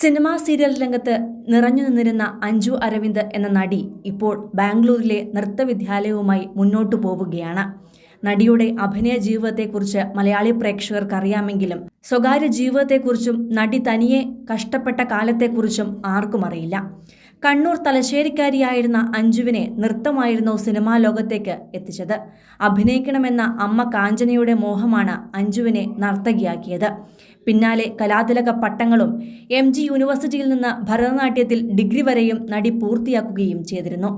Cinema serial രംഗത്ത് നിറഞ്ഞു നിന്നിരുന്ന അഞ്ജു അരവിന്ദ് എന്ന നടി ഇപ്പോൾ ബാംഗ്ലൂരിലെ നൃത്തവിദ്യാലയവുമായി മുന്നോട്ടു പോവുകയാണ്. നടിയുടെ അഭിനയ ജീവിതത്തെക്കുറിച്ച് മലയാളി പ്രേക്ഷകർക്ക് അറിയാമെങ്കിലും സ്വകാര്യ ജീവിതത്തെക്കുറിച്ചും നടി തനിയെ കഷ്ടപ്പെട്ട കാലത്തെക്കുറിച്ചും ആർക്കും അറിയില്ല. കണ്ണൂർ തലശ്ശേരിക്കാരിയായിരുന്ന അഞ്ജുവിനെ നൃത്തമായിരുന്നു സിനിമാ ലോകത്തേക്ക് എത്തിച്ചത്. അഭിനയിക്കണമെന്ന അമ്മ കാഞ്ചനയുടെ മോഹമാണ് അഞ്ജുവിനെ നർത്തകിയാക്കിയത്. പിന്നാലെ കലാതിലക പട്ടങ്ങളും എം ജി യൂണിവേഴ്സിറ്റിയിൽ നിന്ന് ഭരതനാട്യത്തിൽ ഡിഗ്രി വരെയും നടി പൂർത്തിയാക്കുകയും ചെയ്തിരുന്നു.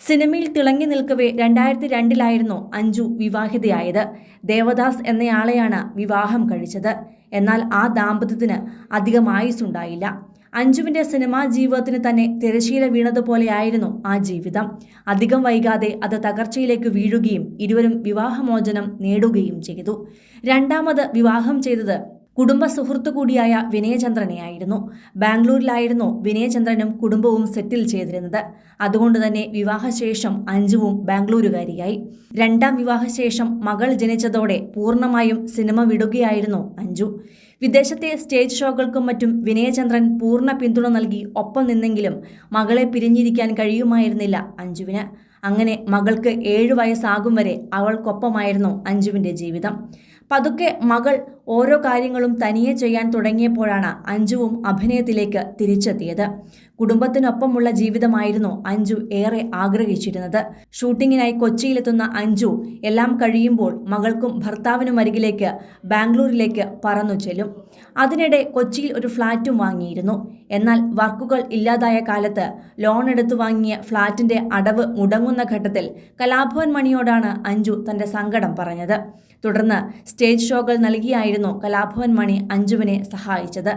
സിനിമയിൽ തിളങ്ങി നിൽക്കവേ രണ്ടായിരത്തി രണ്ടിലായിരുന്നു അഞ്ജു വിവാഹിതയായത്. ദേവദാസ് എന്നയാളെയാണ് വിവാഹം കഴിച്ചത്. എന്നാൽ ആ ദാമ്പത്യത്തിന് അധികം ആയുസ്സുണ്ടായില്ല. അഞ്ജുവിന്റെ സിനിമാ ജീവിതത്തിന് തന്നെ തിരശീല വീണതുപോലെയായിരുന്നു ആ ജീവിതം. അധികം വൈകാതെ അത് തകർച്ചയിലേക്ക് വീഴുകയും ഇരുവരും വിവാഹമോചനം നേടുകയും ചെയ്തു. രണ്ടാമത് വിവാഹം ചെയ്തത് കുടുംബ സുഹൃത്തു കൂടിയായ വിനയചന്ദ്രനെയായിരുന്നു. ബാംഗ്ലൂരിലായിരുന്നു വിനയചന്ദ്രനും കുടുംബവും സെറ്റിൽ ചെയ്തിരുന്നത്. അതുകൊണ്ട് തന്നെ വിവാഹശേഷം അഞ്ജുവും ബാംഗ്ലൂരുകാരിയായി. രണ്ടാം വിവാഹശേഷം മകൾ ജനിച്ചതോടെ പൂർണമായും സിനിമ വിടുകയായിരുന്നു അഞ്ജു. വിദേശത്തെ സ്റ്റേജ് ഷോകൾക്കും മറ്റും വിനയചന്ദ്രൻ പൂർണ പിന്തുണ നൽകി ഒപ്പം നിന്നെങ്കിലും മകളെ പിരിഞ്ഞിരിക്കാൻ കഴിയുമായിരുന്നില്ല അഞ്ജുവിന്. അങ്ങനെ മകൾക്ക് ഏഴു വയസ്സാകും വരെ അവൾക്കൊപ്പമായിരുന്നു അഞ്ജുവിന്റെ ജീവിതം. പതുക്കെ മകൾ ഓരോ കാര്യങ്ങളും തനിയെ ചെയ്യാൻ തുടങ്ങിയപ്പോഴാണ് അഞ്ജുവും അഭിനയത്തിലേക്ക് തിരിച്ചെത്തിയത്. കുടുംബത്തിനൊപ്പമുള്ള ജീവിതമായിരുന്നു അഞ്ജു ഏറെ ആഗ്രഹിച്ചിരുന്നത്. ഷൂട്ടിങ്ങിനായി കൊച്ചിയിലെത്തുന്ന അഞ്ജു എല്ലാം കഴിയുമ്പോൾ മകൾക്കും ഭർത്താവിനും അരികിലേക്ക് ബാംഗ്ലൂരിലേക്ക് പറന്നു ചെല്ലും. അതിനിടെ കൊച്ചിയിൽ ഒരു ഫ്ളാറ്റും വാങ്ങിയിരുന്നു. എന്നാൽ വർക്കുകൾ ഇല്ലാതായ കാലത്ത് ലോൺ എടുത്തു വാങ്ങിയ ഫ്ളാറ്റിന്റെ അടവ് മുടങ്ങുന്ന ഘട്ടത്തിൽ കലാഭവൻ മണിയോടാണ് അഞ്ജു തന്റെ സങ്കടം പറഞ്ഞത്. തുടർന്ന് സ്റ്റേജ് ഷോകൾ നൽകിയായിരുന്നു കലാഭവൻ മണി അഞ്ജുവിനെ സഹായിച്ചത്.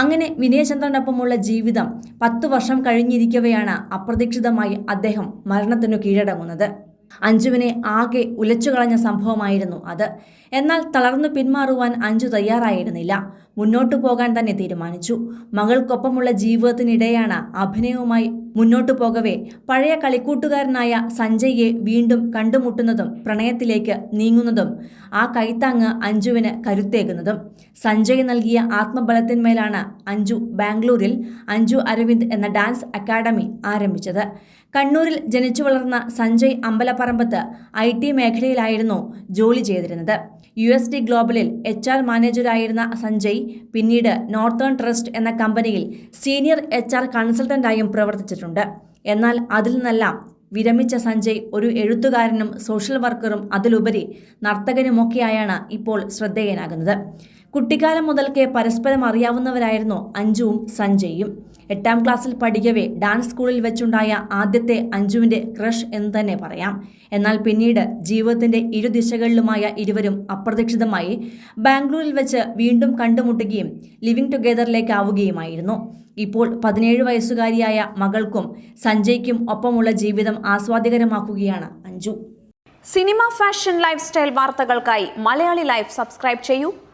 അങ്ങനെ വിനയചന്ദ്രനൊപ്പമുള്ള ജീവിതം പത്തു വർഷം കഴിഞ്ഞിരിക്കവെയാണ് അപ്രതീക്ഷിതമായി അദ്ദേഹം മരണത്തിനു കീഴടങ്ങുന്നത്. അഞ്ജുവിനെ ആകെ ഉലച്ചുകളഞ്ഞ സംഭവമായിരുന്നു അത്. എന്നാൽ തളർന്നു പിന്മാറുവാൻ അഞ്ജു തയ്യാറായിരുന്നില്ല. മുന്നോട്ടു പോകാൻ തന്നെ തീരുമാനിച്ചു. മകൾക്കൊപ്പമുള്ള ജീവിതത്തിനിടെയാണ് അഭിനയവുമായി മുന്നോട്ടു പോകവേ. പഴയ കളിക്കൂട്ടുകാരനായ സഞ്ജയ്യെ വീണ്ടും കണ്ടുമുട്ടുന്നതും പ്രണയത്തിലേക്ക് നീങ്ങുന്നതും ആ കൈത്താങ്ങ് അഞ്ജുവിന് കരുത്തേകുന്നതും. സഞ്ജയ് നൽകിയ ആത്മബലത്തിന്മേലാണ് അഞ്ജു ബാംഗ്ലൂരിൽ അഞ്ജു അരവിന്ദ് എന്ന ഡാൻസ് അക്കാഡമി ആരംഭിച്ചത്. കണ്ണൂരിൽ ജനിച്ചു വളർന്ന സഞ്ജയ് അമ്പലപ്പറമ്പത്ത് ഐ ടി മേഖലയിലായിരുന്നു ജോലി ചെയ്തിരുന്നത്. യു എസ് ഡി ഗ്ലോബലിൽ എച്ച് ആർ മാനേജരായിരുന്ന സഞ്ജയ് പിന്നീട് നോർത്തേൺ ട്രസ്റ്റ് എന്ന കമ്പനിയിൽ സീനിയർ എച്ച് ആർ കൺസൾട്ടന്റായും പ്രവർത്തിച്ചിട്ടുണ്ട്. എന്നാൽ അതിൽ നിന്നെല്ലാം വിരമിച്ച സഞ്ജയ് ഒരു എഴുത്തുകാരനും സോഷ്യൽ വർക്കറും അതിലുപരി നർത്തകനുമൊക്കെയായാണ് ഇപ്പോൾ ശ്രദ്ധേയനാകുന്നത്. കുട്ടിക്കാലം മുതൽക്കേ പരസ്പരം അറിയാവുന്നവരായിരുന്നു അഞ്ജുവും സഞ്ജയും എട്ടാം ക്ലാസ്സിൽ പഠിക്കവേ ഡാൻസ് സ്കൂളിൽ വെച്ചുണ്ടായ ആദ്യത്തെ അഞ്ജുവിന്റെ ക്രഷ് എന്ന് തന്നെ പറയാം. എന്നാൽ പിന്നീട് ജീവിതത്തിന്റെ ഇരുദിശകളിലുമായ ഇരുവരും അപ്രതീക്ഷിതമായി ബാംഗ്ലൂരിൽ വെച്ച് വീണ്ടും കണ്ടുമുട്ടുകയും ലിവിംഗ് ടുഗെദറിലേക്കാവുകയുമായിരുന്നു. ഇപ്പോൾ പതിനേഴ് വയസ്സുകാരിയായ മകൾക്കും സഞ്ജയ്ക്കും ഒപ്പമുള്ള ജീവിതം ആസ്വാദികരമാക്കുകയാണ് Anju. Cinema fashion life style വാർത്തകൾക്കായി മലയാളി ലൈഫ് സബ്സ്ക്രൈബ് ചെയ്യൂ.